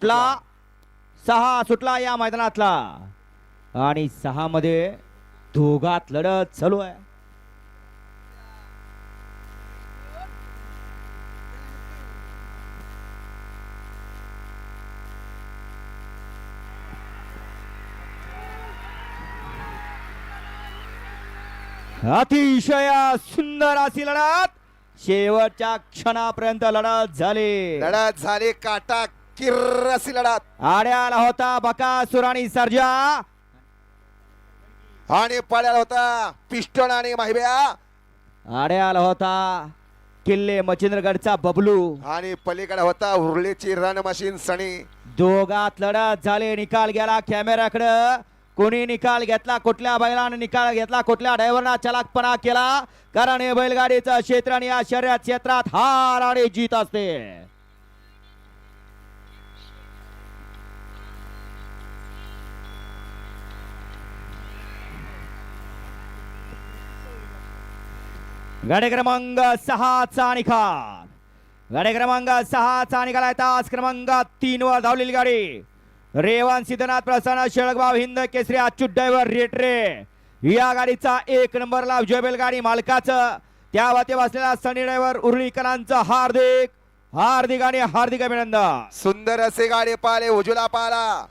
आपला सहा सुटला या मैदानातला. आणि सहा मध्ये दोघात लढत चालू आहे. अतिशय सुंदर अशी लढत. शेवटच्या क्षणापर्यंत लढत झाली. लढत झाली. काटा किर्र अशी लढत आड्याला होता बकासूर आणि सर्जा. आणि होता पिस्टन आणि माहिब्या. आड्याला होता किल्ले मच्छिंद्रगडचा बबलू. आणि पलीकडे होता उर्लीची रन मशीन सणी दोघात लढत झाले निकाल गेला कॅमेऱ्याकडं. कोणी निकाल घेतला कुठल्या बैलाने निकाल घेतला कुठल्या ड्रायव्हरना चलाकपणा केला? कारण हे बैलगाडीचं क्षेत्र आणि या शर्यत क्षेत्रात हार आणि जीत असते. गाडी क्रमांक सहाचा निकाल. गाडी क्रमांक सहाचा निकाल आहे. तास क्रमांक तीन वर धावलेली गाडी. रेवान सिद्धनाथ प्रसन्न शेळकबाव हिंद केसरी अच्युत ड्रायव्हर रेटरे या गाडीचा एक नंबरला जोबेल गाडी मालकाचं. त्या वाते बसलेला सनी ड्रायव्हर उर्लीकरांचं हार्दिक हार्दिक आणि हार्दिक अभिनंदन. सुंदर असे गाडी पाले उजुला पाला.